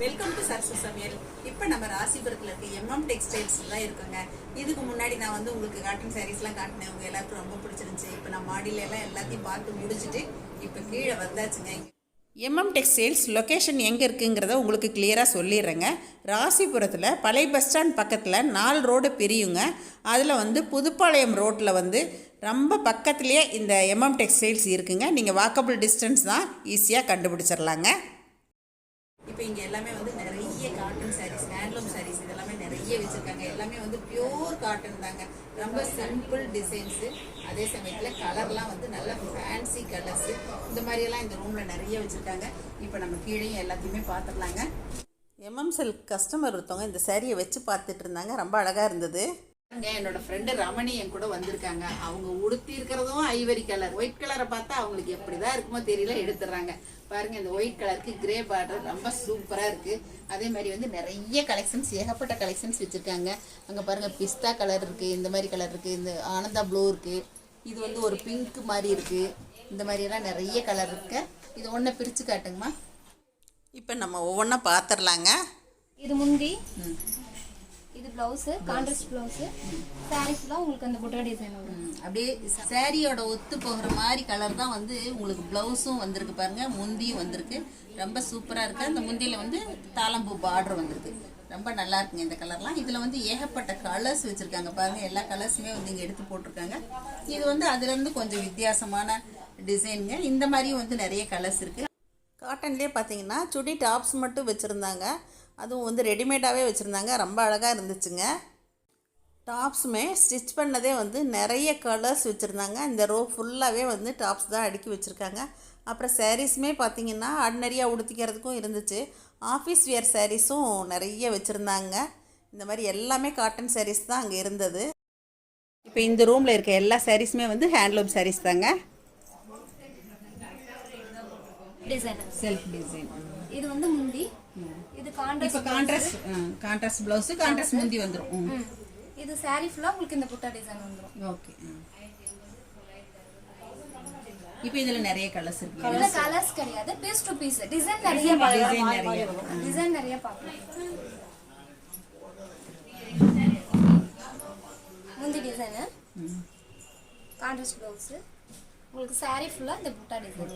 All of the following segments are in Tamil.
வெல்கம் டு சரசு சமையல் இப்போ நம்ம ராசிபுரத்தில் இருக்க எம்எம் டெக்ஸ்டைல்ஸ் தான் இருக்குங்க. இதுக்கு முன்னாடி நான் வந்து உங்களுக்கு காட்டன் சாரீஸ்லாம் காட்டினேன். உங்கள் எல்லாருக்கும் ரொம்ப பிடிச்சிருந்துச்சு. இப்போ நான் மாடியில எல்லாம் எல்லாத்தையும் பார்த்து முடிச்சுட்டு இப்போ கீழே வந்தாச்சுங்க. எம்எம் டெக்ஸ்டைல்ஸ் லொக்கேஷன் எங்கே இருக்குங்கிறத உங்களுக்கு கிளியராக சொல்லிடுறேங்க. ராசிபுரத்தில் பழைய பஸ் ஸ்டாண்ட் பக்கத்தில் நாலு ரோடு பிரியுங்க. அதில் வந்து புதுப்பாளையம் ரோட்டில் வந்து ரொம்ப பக்கத்துலேயே இந்த எம்எம் டெக்ஸ்டைல்ஸ் இருக்குங்க. நீங்கள் வாக்கபிள் டிஸ்டன்ஸ் தான் ஈஸியாக கண்டுபிடிச்சிடலாங்க இப்போ இங்கே எல்லாமே வந்து நிறைய காட்டன் சாரீஸ் ஹேண்ட்லூம் சாரீஸ் இதெல்லாமே நிறைய வச்சுருக்காங்க. எல்லாமே வந்து பியூர் காட்டன் தாங்க. ரொம்ப சிம்பிள் டிசைன்ஸு அதே சமயத்தில் கலர்லாம் வந்து நல்ல ஃபேன்சி கலர்ஸு இந்த மாதிரியெல்லாம் இந்த ரூமில் நிறைய வச்சுருக்காங்க. இப்போ நம்ம கீழே எல்லாத்தையுமே பார்த்துடலாங்க எம்எம்செல் கஸ்டமர் ஒருத்தவங்க இந்த சேரீயை வச்சு பார்த்துட்டு இருந்தாங்க. ரொம்ப அழகாக இருந்தது. என்னோட ஃப்ரெண்டு ரமணி என் கூட வந்திருக்காங்க. அவங்க உடுத்தி இருக்கிறதும் ஐவரி கலர் ஒயிட் கலரை பார்த்தா அவங்களுக்கு எப்படிதான் இருக்குமோ தெரியல எடுத்துடுறாங்க. பாருங்க இந்த ஒயிட் கலருக்கு கிரே பார்டர் ரொம்ப சூப்பரா இருக்கு. அதே மாதிரி வந்து நிறைய கலெக்ஷன்ஸ் ஏகப்பட்ட கலெக்ஷன்ஸ் வச்சிருக்காங்க. அங்க பாருங்க பிஸ்தா கலர் இருக்கு இந்த மாதிரி கலர் இருக்கு இந்த ஆனந்தா ப்ளூ இருக்கு. இது வந்து ஒரு பிங்க் மாதிரி இருக்கு. இந்த மாதிரி எல்லாம் நிறைய கலர் இருக்கு. இது ஒன்றை பிரிச்சு காட்டுங்கம்மா. இப்போ நம்ம ஒவ்வொன்றா பார்த்துடலாங்க இது முந்தி. ப்ளவுஸு கான்ட்ராஸ்ட் ப்ளவுஸு சாரி ஃபுல்லாக உங்களுக்கு அந்த புட்டா டிசைன் வரும் அப்படியே சாரியோட ஒத்து போகிற மாதிரி கலர் தான் வந்து உங்களுக்கு ப்ளவுஸும் வந்திருக்கு பாருங்க முந்தியும் வந்திருக்கு. ரொம்ப சூப்பராக இருக்குது அந்த முந்தியில் வந்து தாளம்பூ பார்டர் வந்திருக்கு. ரொம்ப நல்லா இருக்குங்க இந்த கலர்லாம் இதில் வந்து ஏகப்பட்ட கலர்ஸ் வச்சுருக்காங்க பாருங்கள் எல்லா கலர்ஸுமே வந்து இங்கே எடுத்து போட்டிருக்காங்க. இது வந்து அதுலேருந்து கொஞ்சம் வித்தியாசமான டிசைனுங்க இந்த மாதிரியும் வந்து நிறைய கலர்ஸ் இருக்குது காட்டன்லேயே பார்த்தீங்கன்னா சுடி டாப்ஸ் மட்டும் வச்சுருந்தாங்க. அதுவும் வந்து ரெடிமேடாகவே வச்சுருந்தாங்க. ரொம்ப அழகாக இருந்துச்சுங்க. டாப்ஸுமே ஸ்டிச் பண்ணதே வந்து நிறைய கலர்ஸ் வச்சுருந்தாங்க. இந்த ரோ ஃபுல்லாகவே வந்து டாப்ஸ் தான் அடுக்கி வச்சுருக்காங்க. அப்புறம் சாரீஸுமே பார்த்தீங்கன்னா ஆர்டினரியாக உடுத்திக்கிறதுக்கும் இருந்துச்சு. ஆஃபீஸ் வியர் சாரீஸும் நிறைய வச்சுருந்தாங்க. இந்த மாதிரி எல்லாமே காட்டன் சாரீஸ் தான் அங்கே இருந்தது. இப்போ இந்த ரூமில் இருக்க எல்லா சாரீஸுமே வந்து ஹேண்ட்லூம் சாரீஸ் தாங்க. டிசைன் செல்ஃப் டிசைன் இது வந்து முந்தி. இது இப்போ contrast contrast contrast blouse contrast முந்தி வந்துடும் இது சாரி ஃபுல்லாக உங்களுக்கு இந்த புட்டா டிசைன் வந்துடும் ஓகே இப்போ இதில் நிறைய கலர்ஸ் இருக்கு. இதுல கலர்ஸ் கிடையாது. பீஸ் டு பீஸ் டிசைன் நிறைய டிசைன் நிறைய டிசைன் நிறைய பார்க்கலாம். முந்தி டிசைனு கான்ட்ராஸ்ட் பிளவுஸ் உங்களுக்கு சாரி ஃபுல்லாக இந்த புட்டா டிசைன்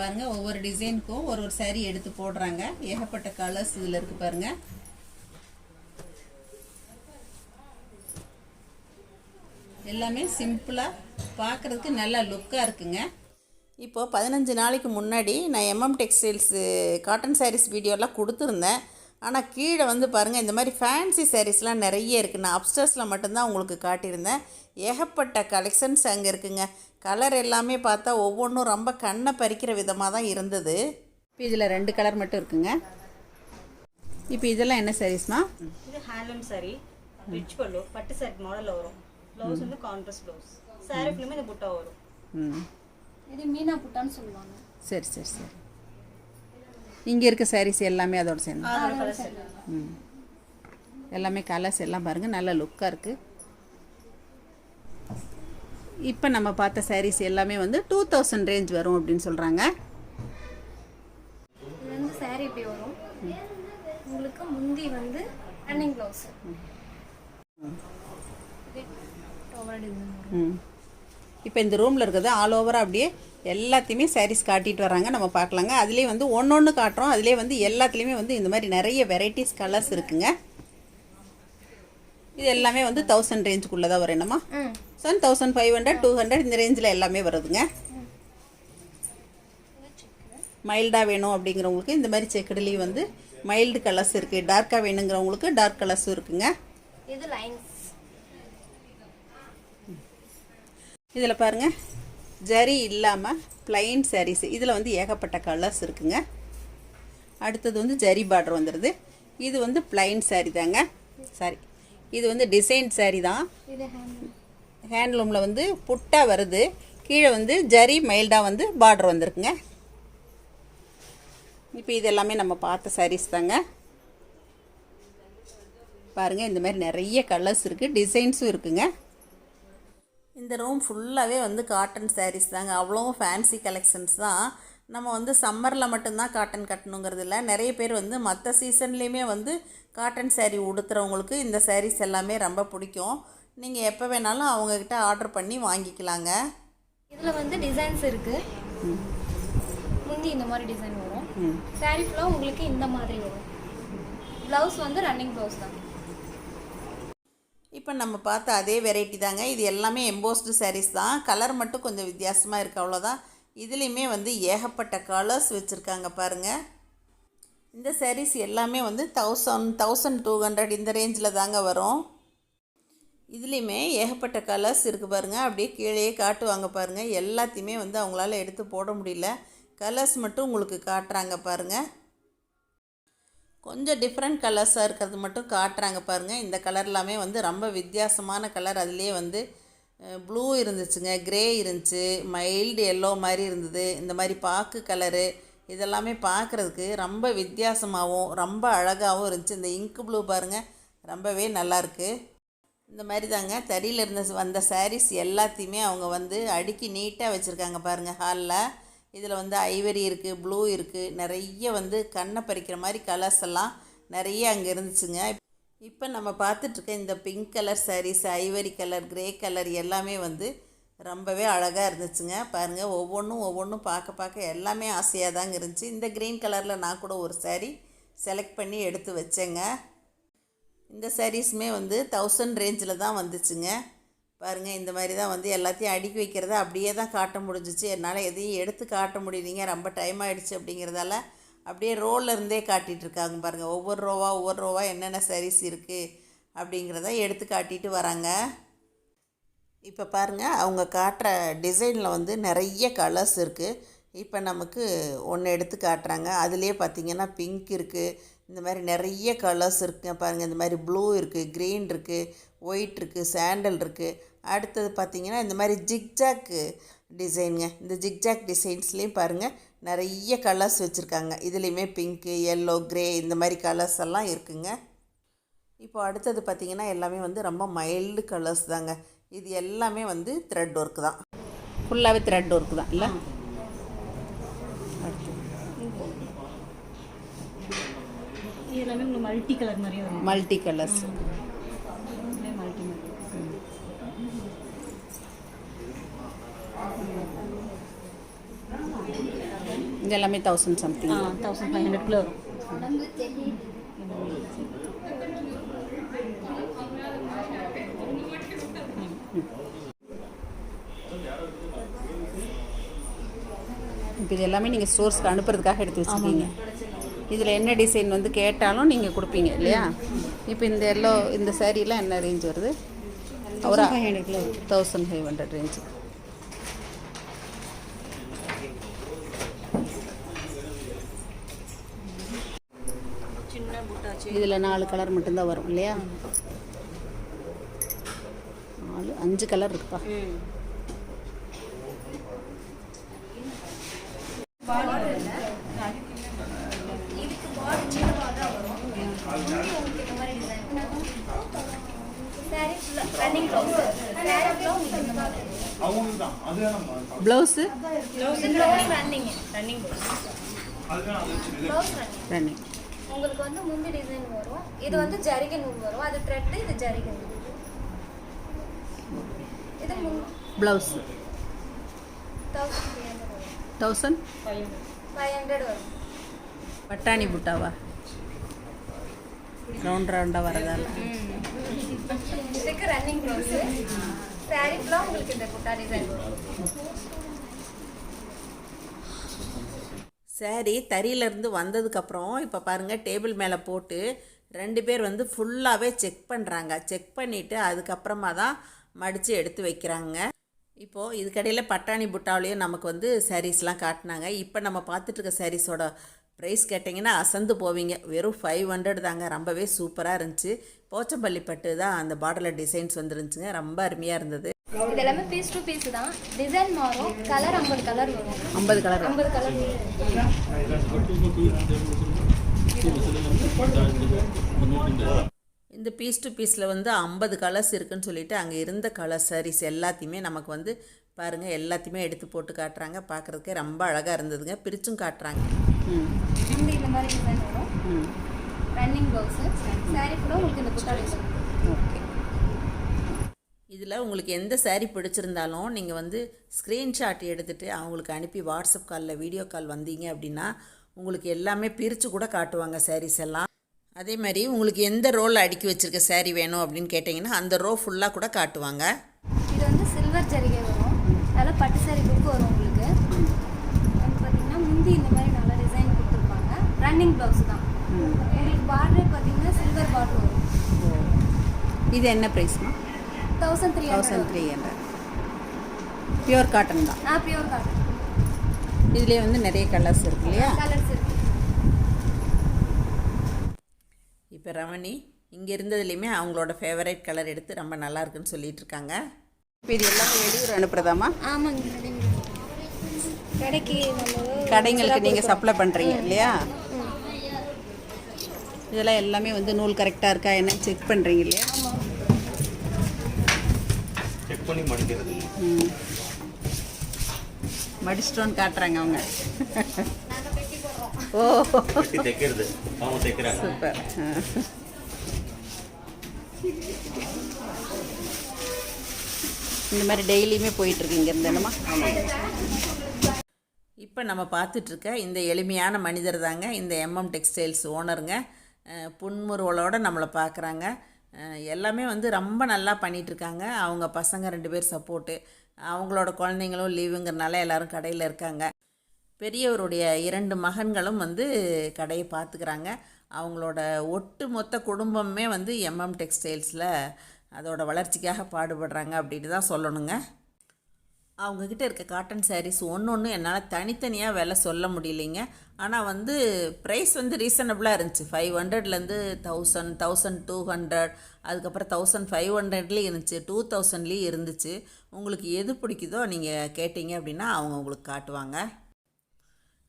பாருங்க ஒவ்வொரு டிசைனுக்கும் ஒரு ஒரு சேரீ எடுத்து போடுறாங்க. ஏகப்பட்ட கலர்ஸ் இதில் இருக்கு பாருங்க. எல்லாமே சிம்பிளாக பார்க்குறதுக்கு நல்லா லுக்காக இருக்குங்க. இப்போ பதினஞ்சு நாளைக்கு முன்னாடி நான் எம்எம் டெக்ஸ்டைல்ஸு காட்டன் சாரீஸ் வீடியோலாம் கொடுத்துருந்தேன். ஆனால் கீழே வந்து பாருங்கள் இந்த மாதிரி ஃபேன்சி சாரீஸ்லாம் நிறைய இருக்குது நான் அப்ஸ்டர்ஸில் மட்டும்தான் உங்களுக்கு காட்டியிருந்தேன். ஏகப்பட்ட கலெக்ஷன்ஸ் அங்கே இருக்குங்க. கலர் எல்லாமே பார்த்தா ஒவ்வொன்றும் ரொம்ப கண்ணை பறிக்கிற விதமாக தான் இருந்தது. இப்போ இதில் ரெண்டு கலர் மட்டும் இருக்குங்க. இப்போ இதெல்லாம் என்ன சாரீஸ்மா இது ஹேண்ட்லூம் saree. ரிச் பல்லு பட்டு செட் மாடலில் வரும். ப்ளவுஸ் வந்து கான்ட்ராஸ்ட் ப்ளவுஸ் saree ஃபுல்லுமே இந்த புட்டா வரும். ம். இது மீனா புட்டான்னு சொல்லுவாங்க. சரி சரி சரி. இங்கே இருக்க சாரீஸ் எல்லாமே அதோட சேர்ந்து. ம். எல்லாமே கலர்ஸ் எல்லாம் பாருங்கள் நல்ல லுக்காக இருக்குது இப்போ நம்ம பார்த்த சாரீஸ் எல்லாமே வந்து டூ தௌசண்ட் ரேஞ்ச் வரும் அப்படின்னு சொல்கிறாங்க இது வந்து சாரி இப்படி வரும். உங்களுக்கு முந்தி வந்து ரன்னிங் ப்ளவுஸ் ம். இப்போ இந்த ரூமில் இருக்கிறது ஆல் ஓவராக அப்படியே எல்லாத்தையுமே சாரீஸ் காட்டிட்டு வராங்க நம்ம பார்க்கலாங்க. அதுலேயே வந்து ஒன்று ஒன்று காட்டுறோம். அதுலேயே வந்து எல்லாத்துலேயுமே வந்து இந்த மாதிரி நிறைய வெரைட்டிஸ் கலர்ஸ் இருக்குங்க. இது எல்லாமே வந்து தௌசண்ட் ரேஞ்சுக்குள்ளே தான் வரும் என்னம்மா? Sun thousand five hundred two hundred இந்த ரேஞ்சில் எல்லாமே வருதுங்க. மைல்டாக வேணும் அப்படிங்கிறவங்களுக்கு இந்த மாதிரி செக்கடுலேயும் வந்து மைல்டு கலர்ஸ் இருக்குது டார்க்காக வேணுங்கிறவங்களுக்கு டார்க் கலர்ஸும் இருக்குங்க. இது லைன்ஸ் இதில் பாருங்கள் ஜரி இல்லாமல் plain sarees. இதில் வந்து ஏகப்பட்ட கலர்ஸ் இருக்குங்க. அடுத்தது வந்து ஜரி பார்டர் வந்துடுது இது வந்து plain saree தாங்க. சாரி இது வந்து டிசைன் saree தான். ஹேண்ட்லூமில் வந்து புட்டா வருது. கீழே வந்து ஜரி மைல்டாக வந்து பார்டர் வந்திருக்குங்க. இப்போ இது எல்லாமே நம்ம பார்த்த sarees தாங்க. பாருங்கள் இந்த மாதிரி நிறைய கலர்ஸ் இருக்குது டிசைன்ஸும் இருக்குங்க. இந்த ரூம் ஃபுல்லாகவே வந்து காட்டன் சாரீஸ் தாங்க. அவ்வளோவும் ஃபேன்சி கலெக்ஷன்ஸ் தான். நம்ம வந்து சம்மரில் மட்டும்தான் காட்டன் கட்டணுங்கிறது இல்லை. நிறைய பேர் வந்து மற்ற சீசன்லேயுமே வந்து காட்டன் saree உடுத்துறவங்களுக்கு இந்த sarees எல்லாமே ரொம்ப பிடிக்கும். நீங்கள் எப்போ வேணாலும் அவங்கக்கிட்ட ஆர்டர் பண்ணி வாங்கிக்கலாங்க. இதில் வந்து டிசைன்ஸ் இருக்கு. முந்தி இந்த மாதிரி டிசைன் வரும். saree ஃபுல்லாக உங்களுக்கு இந்த மாதிரி வரும். ப்ளவுஸ் வந்து ரன்னிங் ப்ளவுஸ் தான். இப்போ நம்ம பார்த்த அதே வெரைட்டி தாங்க. இது எல்லாமே எம்போஸ்டு சாரீஸ் தான். கலர் மட்டும் கொஞ்சம் வித்தியாசமாக இருக்குது அவ்வளோதான் இதுலேயுமே வந்து ஏகப்பட்ட கலர்ஸ் வச்சுருக்காங்க பாருங்கள் இந்த சாரீஸ் எல்லாமே வந்து தௌசண்ட் தௌசண்ட் டூ ஹண்ட்ரட் இந்த ரேஞ்சில் தாங்க வரும். இதுலேயுமே ஏகப்பட்ட கலர்ஸ் இருக்குது பாருங்கள் அப்படியே கீழேயே காட்டுவாங்க பாருங்கள் எல்லாத்தையுமே வந்து அவங்களால எடுத்து போட முடியல. கலர்ஸ் மட்டும் உங்களுக்கு காட்டுறாங்க பாருங்கள் கொஞ்சம் டிஃப்ரெண்ட் கலர்ஸாக இருக்கிறது மட்டும் காட்டுறாங்க பாருங்கள் இந்த கலர் எல்லாமே வந்து ரொம்ப வித்தியாசமான கலர் அதுலேயே வந்து ப்ளூ இருந்துச்சுங்க கிரே இருந்துச்சு மைல்டு எல்லோ மாதிரி இருந்தது. இந்த மாதிரி பாக்கு கலரு இதெல்லாமே பார்க்குறதுக்கு ரொம்ப வித்தியாசமாகவும் ரொம்ப அழகாகவும் இருந்துச்சு. இந்த இங்க் ப்ளூ பாருங்கள் ரொம்பவே நல்லாயிருக்கு இந்த மாதிரி தாங்க தறியில் இருந்த வந்த சாரீஸ் எல்லாத்தையுமே அவங்க வந்து அடுக்கி நீட்டாக வச்சுருக்காங்க பாருங்கள் ஹாலில் இதில் வந்து ஐவரி இருக்குது ப்ளூ இருக்குது நிறைய வந்து கண்ணை பறிக்கிற மாதிரி கலர்ஸ் எல்லாம் நிறைய அங்கே இருந்துச்சுங்க. இப்போ நம்ம பார்த்துட்ருக்க இந்த pink colour saris ivory colour grey colour எல்லாமே வந்து ரொம்பவே அழகாக இருந்துச்சுங்க. பாருங்கள் ஒவ்வொன்றும் ஒவ்வொன்றும் பார்க்க பார்க்க எல்லாமே ஆசையாக தாங்க இருந்துச்சு. இந்த க்ரீன் கலரில் நான் கூட ஒரு சாரீ செலக்ட் பண்ணி எடுத்து வச்சேங்க. இந்த சாரீஸுமே வந்து தௌசண்ட் ரேஞ்சில் தான் வந்துச்சுங்க. பாருங்கள் இந்த மாதிரி தான் வந்து எல்லாத்தையும் அடுக்கி வைக்கிறத அப்படியே தான் காட்ட முடிஞ்சிச்சு. என்னால் எதையும் எடுத்து காட்ட முடியலைங்க. ரொம்ப டைம் ஆகிடுச்சு அப்படிங்கிறதால அப்படியே ரோலில் இருந்தே காட்டிகிட்டு இருக்காங்க பாருங்கள் ஒவ்வொரு ரோவா ஒவ்வொரு ரோவா என்னென்ன சரிஸ் இருக்குது அப்படிங்கிறத எடுத்து காட்டிட்டு வராங்க. இப்போ பாருங்கள் அவங்க காட்டுற டிசைனில் வந்து நிறைய கலர்ஸ் இருக்குது இப்போ நமக்கு ஒன்று எடுத்து காட்டுறாங்க. அதுலேயே பார்த்தீங்கன்னா பிங்க் இருக்குது இந்த மாதிரி நிறைய கலர்ஸ் இருக்குங்க பாருங்கள் இந்த மாதிரி ப்ளூ இருக்குது க்ரீன் இருக்குது ஒயிட் இருக்குது சாண்டல் இருக்குது அடுத்தது பார்த்தீங்கன்னா இந்த மாதிரி ஜிக்ஜாக் டிசைனுங்க. இந்த ஜிக்ஜாக் டிசைன்ஸ்லேயும் பாருங்கள் நிறைய கலர்ஸ் வச்சுருக்காங்க. இதுலேயுமே பிங்க்கு எல்லோ க்ரே இந்த மாதிரி கலர்ஸ் எல்லாம் இருக்குங்க. இப்போ அடுத்தது பார்த்திங்கன்னா எல்லாமே வந்து ரொம்ப மைல்டு கலர்ஸ் தாங்க. இது எல்லாமே வந்து த்ரெட் ஒர்க் தான். ஃபுல்லாகவே த்ரெட் ஒர்க் தான் இல்லை? இது எல்லாமே உங்களுக்கு மல்டி கலர் மாதிரியே வரும். மல்டி கலர்ஸ் இது எல்லாமே தௌசண்ட் சம்திங் தௌசண்ட் ஃபைவ் ஹண்ட்ரட்குள்ளே வரும். இப்போ இது எல்லாமே நீங்கள் ஸ்டோர்ஸ்க்கு அனுப்புறதுக்காக எடுத்து வச்சுருக்கீங்க. இதில் என்ன டிசைன் வந்து கேட்டாலும் நீங்கள் கொடுப்பீங்க இல்லையா? இப்போ இந்த எல்லோ இந்த சாரீலாம் என்ன ரேஞ்ச் வருது? ஒரு தௌசண்ட் ஃபைவ் ஹண்ட்ரட் ரேஞ்ச் இதில் நாலு கலர் மட்டும்தான் வரும் இல்லையா? நாலு அஞ்சு கலர் இருக்குப்பா. ப்ளவுஸ் ரன்னிங் ரன்னிங் உங்களுக்கு வந்து முந்தி டிசைன் வரும். இது வந்து ஜரிகை நூல் வரும். அது த்ரெட் இது ஜரிகை நூல் இது ப்ளவுஸ் தௌசண்ட் ஃபைவ் ஹண்ட்ரட் வரும். பட்டாணி புட்டாவா? ரவுண்ட் ரவுண்டாக வரதால இதுக்கு ரன்னிங் ப்ளவுஸ் ஃபுல்லாக உங்களுக்கு இந்த குட்டா டிசைன் வரும். சாரி தறியிலேருந்து வந்ததுக்கப்புறம் இப்போ பாருங்கள் டேபிள் மேலே போட்டு ரெண்டு பேர் வந்து ஃபுல்லாகவே செக் பண்ணுறாங்க செக் பண்ணிவிட்டு அதுக்கப்புறமா தான் மடித்து எடுத்து வைக்கிறாங்க. இப்போது இதுக்கடையில் பட்டாணி புட்டாவிலையும் நமக்கு வந்து சாரீஸ்லாம் காட்டினாங்க. இப்போ நம்ம பார்த்துட்ருக்க சாரீஸோட ப்ரைஸ் கேட்டிங்கன்னா அசந்து போவீங்க. வெறும் ஃபைவ் ஹண்ட்ரட் தாங்க. ரொம்பவே சூப்பராக இருந்துச்சு. போச்சம்பள்ளி பட்டு தான் அந்த பார்டரில் டிசைன்ஸ் வந்துருந்துச்சுங்க. ரொம்ப அருமையாக இருந்தது. இது எல்லாமே பீஸ் டு பீஸ் தான். டிசைன் மாறும். கலர் ஐம்பது கலர் வரும். ஐம்பது கலர் ஐம்பது கலர் இந்த பீஸ் டு பீஸில் வந்து ஐம்பது கலர்ஸ் இருக்குன்னு சொல்லிட்டு அங்கே இருந்த கலர் sarees எல்லாத்தையுமே நமக்கு வந்து பாருங்கள் எல்லாத்தையுமே எடுத்து போட்டு காட்டுறாங்க. பார்க்குறதுக்கே ரொம்ப அழகாக இருந்ததுங்க. பிரிச்சும் காட்டுறாங்க. இந்த மாதிரி டிசைன் வரும். ரன்னிங் ப்ளவுஸு சாரீ கூட உங்களுக்கு இந்த புத்தா டிசைன் ஓகே இதில் உங்களுக்கு எந்த saree பிடிச்சிருந்தாலும் நீங்கள் வந்து ஸ்க்ரீன்ஷாட் எடுத்துகிட்டு அவங்களுக்கு அனுப்பி வாட்ஸ்அப் காலில் வீடியோ கால் வந்தீங்க அப்படின்னா உங்களுக்கு எல்லாமே பிரித்து கூட காட்டுவாங்க sarees எல்லாம். அதே மாதிரி உங்களுக்கு எந்த ரோல் அடுக்கி வச்சுருக்க saree வேணும் அப்படின்னு கேட்டிங்கன்னா அந்த ரோ ஃபுல்லாக கூட காட்டுவாங்க. இது வந்து சில்வர் ஜரிகை வரும். அதில் பட்டு சாரி லுக் வரும் உங்களுக்கு. வந்து பார்த்தீங்கன்னா முந்தி இந்த மாதிரி நல்ல டிசைன் கொடுத்துருப்பாங்க. ரன்னிங் ப்ளவுஸ் தான். உங்களுக்கு பார்டர் பார்த்தீங்கன்னா சில்வர் பார்டர் வரும். இது என்ன ப்ரைஸ்மா thousand three thousand three hundred pure cotton தான். ஆ பியூர் காட்டன் இதுலேயே வந்து நிறைய கலர்ஸ் இருக்கு இல்லையா? கலர்ஸ் இருக்கு. இப்போ ரமணி இங்கே இருந்ததுலேயுமே அவங்களோட ஃபேவரட் கலர் எடுத்து ரொம்ப நல்லா இருக்குன்னு சொல்லிட்டு இருக்காங்க. இப்போ இது எல்லாமே வெளியூர் அனுப்புறதாம்மா ஆமாங்க கடைக்கு கடைங்களுக்கு நீங்கள் சப்ளை பண்ணுறீங்க இல்லையா? இதெல்லாம் எல்லாமே வந்து நூல் கரெக்டாக இருக்கா? என்ன செக் பண்ணுறீங்க இல்லையா? பண்ணி மடிக்கிறது. ம். மடிச்சிட்டோன்னு காட்டுறாங்க அவங்க. ஓ. தைக்கிறது? அவங்க தைக்கிறாங்க. சூப்பர். இந்த மாதிரி டெய்லியுமே போயிட்டுருக்கு இங்கேருந்து என்னம்மா? இப்போ நம்ம பார்த்துட்ருக்க இந்த எளிமையான மனிதர் தாங்க இந்த எம்எம் டெக்ஸ்டைல்ஸ் ஓனருங்க புன்முறுவலோட நம்மளை பார்க்குறாங்க. எல்லாமே வந்து ரொம்ப நல்லா பண்ணிகிட்ருக்காங்க அவங்க பசங்க ரெண்டு பேர் சப்போர்ட்டு. அவங்களோட குழந்தைங்களும் லீவுங்கிறனால எல்லோரும் கடையில் இருக்காங்க. பெரியவருடைய இரண்டு மகன்களும் வந்து கடையை பார்த்துக்கிறாங்க. அவங்களோட ஒட்டு மொத்த குடும்பமே வந்து எம்எம் டெக்ஸ்டைல்ஸில் அதோட வளர்ச்சிக்காக பாடுபடுறாங்க அப்படின்னு தான் சொல்லணுங்க. அவங்கக்கிட்ட இருக்க காட்டன் சாரீஸ் ஒன்று ஒன்று என்னால் தனித்தனியாக விலை சொல்ல முடியலைங்க. ஆனால் வந்து ப்ரைஸ் வந்து ரீசனபிளாக இருந்துச்சு. ஃபைவ் ஹண்ட்ரட்லேருந்து தௌசண்ட் தௌசண்ட் டூ ஹண்ட்ரட் அதுக்கப்புறம் தௌசண்ட் ஃபைவ் ஹண்ட்ரட்லேயும் இருந்துச்சு டூ தௌசண்ட்லேயும் இருந்துச்சு. உங்களுக்கு எது பிடிக்குதோ நீங்கள் கேட்டீங்க அப்படின்னா அவங்க உங்களுக்கு காட்டுவாங்க.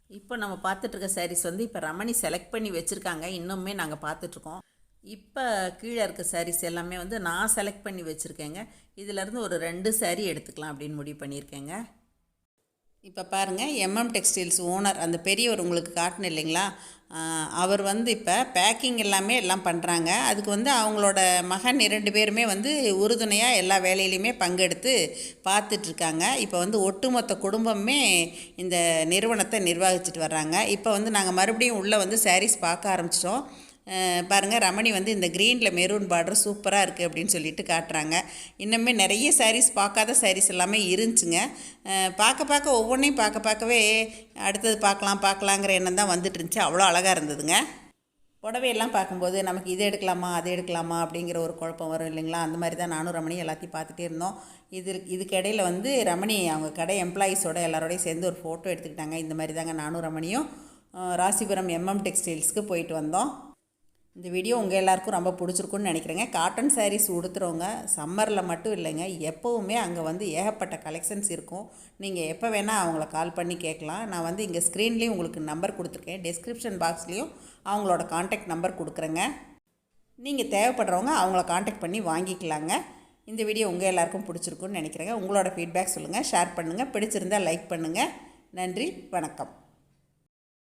இப்போ நம்ம பார்த்துட்ருக்க சாரீஸ் வந்து இப்போ ரமணி செலக்ட் பண்ணி வச்சுருக்காங்க. இன்னுமே நாங்கள் பார்த்துட்ருக்கோம் இப்போ கீழே இருக்க சாரீஸ் எல்லாமே வந்து நான் செலக்ட் பண்ணி வச்சுருக்கேங்க. இதிலேருந்து ஒரு ரெண்டு சாரீ எடுத்துக்கலாம் அப்படின்னு முடிவு பண்ணியிருக்கேங்க. இப்போ பாருங்கள் எம்எம் டெக்ஸ்டைல்ஸ் ஓனர் அந்த பெரியவர் உங்களுக்கு காட்டணும் இல்லைங்களா? அவர் வந்து இப்போ பேக்கிங் எல்லாமே எல்லாம் பண்ணுறாங்க அதுக்கு வந்து அவங்களோட மகன் இரண்டு பேருமே வந்து உறுதுணையாக எல்லா வேலையிலையுமே பங்கெடுத்து பார்த்துட்ருக்காங்க இப்போ வந்து ஒட்டுமொத்த குடும்பமே இந்த நிறுவனத்தை நிர்வகிச்சிட்டு வர்றாங்க. இப்போ வந்து நாங்கள் மறுபடியும் உள்ளே வந்து சாரீஸ் பார்க்க ஆரம்பிச்சிட்டோம். பாருங்கள் ரமணி வந்து இந்த க்ரீனில் மெரூன் பார்டர் சூப்பராக இருக்குது அப்படின்னு சொல்லிட்டு காட்டுறாங்க. இன்னுமே நிறைய சாரீஸ் பார்க்காத சாரீஸ் எல்லாமே இருந்துச்சுங்க. பார்க்க பார்க்க ஒவ்வொன்றையும் பார்க்க பார்க்கவே அடுத்தது பார்க்கலாம் பார்க்கலாங்கிற எண்ணம் தான் வந்துட்டு இருந்துச்சு. அவ்வளோ அழகாக இருந்ததுங்க. புடவையெல்லாம் பார்க்கும்போது நமக்கு இதை எடுக்கலாமா அதை எடுக்கலாமா அப்படிங்கிற ஒரு குழப்பம் வரும் இல்லைங்களா? அந்த மாதிரி தான் நானும் ரமணி எல்லாத்தையும் பார்த்துட்டே இருந்தோம். இது இதுக்கு இடையில் வந்து ரமணி அவங்க கடை எம்ப்ளாயீஸோட எல்லாரோடையும் சேர்ந்து ஒரு ஃபோட்டோ எடுத்துக்கிட்டாங்க. இந்த மாதிரி தாங்க நானும் ரமணியும் ராசிபுரம் எம்எம் டெக்ஸ்டைல்ஸ்க்கு போயிட்டு வந்தோம். இந்த வீடியோ உங்கள் எல்லாருக்கும் ரொம்ப பிடிச்சிருக்குன்னு நினைக்கிறேங்க. காட்டன் சாரீஸ் உடுத்துறவங்க சம்மரில் மட்டும் இல்லைங்க. எப்போவுமே அங்கே வந்து ஏகப்பட்ட கலெக்ஷன்ஸ் இருக்கும். நீங்கள் எப்போ வேணால் அவங்கள கால் பண்ணி கேட்கலாம். நான் வந்து இங்கே ஸ்க்ரீன்லேயும் உங்களுக்கு நம்பர் கொடுத்துருக்கேன். டிஸ்கிரிப்ஷன் பாக்ஸ்லேயும் அவங்களோட காண்டாக்ட் நம்பர் கொடுக்குறேங்க. நீங்கள் தேவைப்படுறவங்க அவங்கள காண்டாக்ட் பண்ணி வாங்கிக்கலாங்க. இந்த வீடியோ உங்கள் எல்லாருக்கும் பிடிச்சிருக்குன்னு நினைக்கிறேங்க. உங்களோட ஃபீட்பேக் சொல்லுங்கள் ஷேர் பண்ணுங்கள் பிடிச்சிருந்தால் லைக் பண்ணுங்கள் நன்றி வணக்கம்.